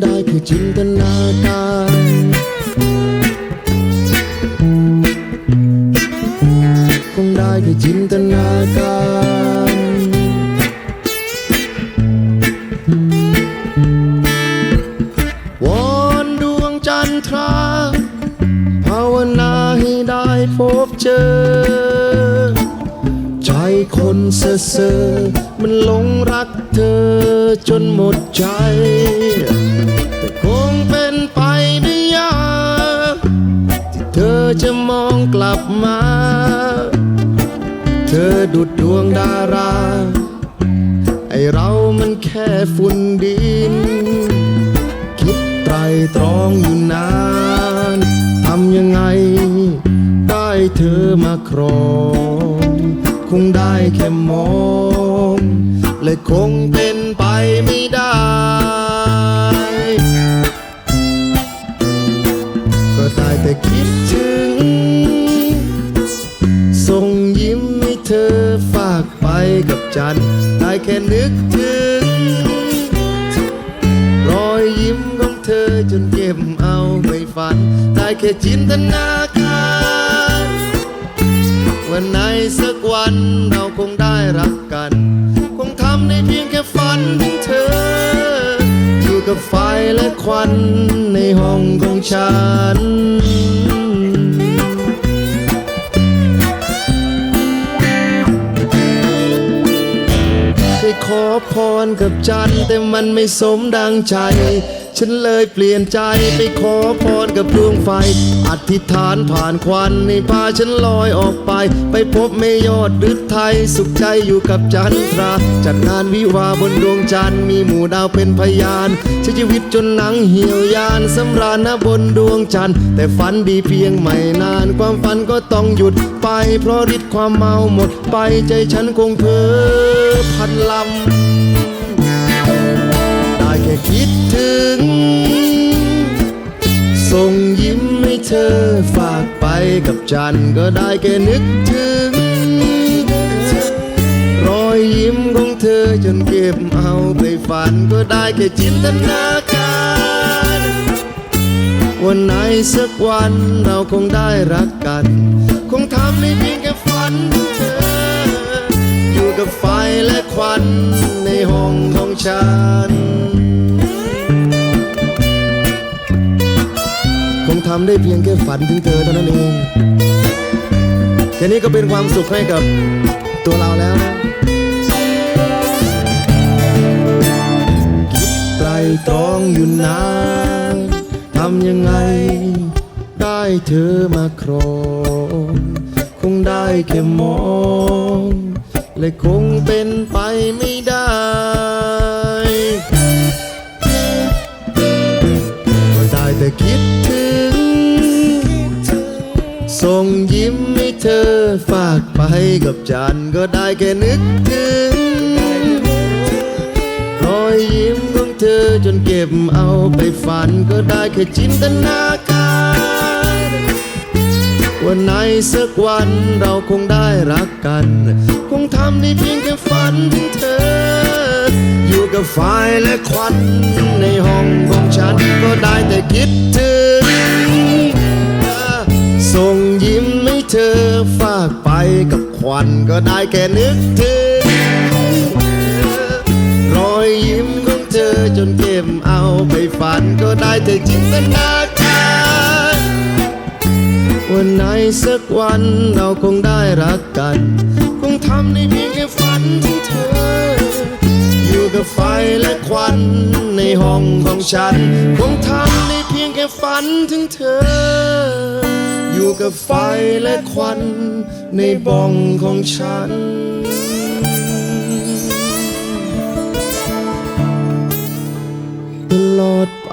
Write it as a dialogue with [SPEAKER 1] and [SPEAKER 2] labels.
[SPEAKER 1] ได้แค่จินตนาการคงได้แค่จินตนาการวอนดวงจันทราภาวนาให้ได้พบเจอ คนเซ่อเซ่อมันหลงรักเธอจนหมดใจ แต่คงเป็นไปได้ยากที่เธอจะมองกลับมา เธอดุดดวงดารา ไอเรามันแค่ฝุ่นดิน คิดไตรตรองอยู่นานทำยังไง ได้เธอมาครอง คงได้แค่มองและคงเป็นไปไม่ได้ก็ได้แต่คิดถึง ส่งยิ้มให้เธอฝากไปกับจันได้แค่นึกถึง รอยยิ้มของเธอจนเก็บเอาไปฝัน ได้แค่จินตนาการ วันไหนสักวันเราคงได้รักกัน คงทำได้เพียงแค่ฝันถึงเธอ อยู่กับไฟและควันในห้องของฉันได้ขอพรกับจันแต่มันไม่สมดังใจ ฉันเลยเปลี่ยนใจไปขอพรกับดวงไฟ อธิษฐานผ่านควันให้พาฉันลอยออกไป ไปพบไม่ยอดฤทธิ์ไทยสุขใจอยู่กับจันทรา จัดงานวิวาบนดวงจันทร์มีหมู่ดาวเป็นพยานใช้ชีวิตจนหนังเหี่ยวยานสำราญณบนดวงจันทร์แต่ฝันดีเพียงไม่นาน ความฝันก็ต้องหยุดไป เพราะฤทธิ์ความเมาหมดไปใจฉันคงเพ้อพันลำได้แค่คิดถึง ส่งยิ้มให้เธอฝากไปกับจันก็ได้แค่นึกถึง รอยยิ้มของเธอจนเก็บเอาไปฝันก็ได้แค่จินตนาการ วันไหนสักวันเราคงได้รักกัน คงทำได้เพียงแค่ฝันเธอ อยู่กับไฟและควันในห้องของฉัน ทำได้เพียงแค่ฝันถึงเธอเท่านั้นเองแค่นี้ก็เป็นความสุขให้กับตัวเราแล้วนะคิดไตรตรองอยู่นานทำยังไง ได้เธอมาครองคงได้แค่มอง และคงเป็นไป ส่งยิ้มให้เธอฝากไปกับจันก็ได้แค่นึกถึงรอยยิ้มของเธอจนเก็บเอาไปฝันก็ได้แค่จินตนาการวันไหนสักวันเราคงได้รักกัน คงทำได้เพียงแค่ฝันถึงเธอ อยู่กับไฟและควันในห้องของฉัน วันก็ได้แค่นึกถึง รอยยิ้มของเธอจนเก็บเอาไปฝันก็ได้แต่จินตนาการวันไหนสักวันเราคงได้รักกัน คงทำได้เพียงแค่ฝันถึงเธอ อยู่กับไฟและควันในห้องของฉัน คงทำได้เพียงแค่ฝันถึงเธอ อยู่กับไฟและควันในบ้องของฉัน ตลอดไป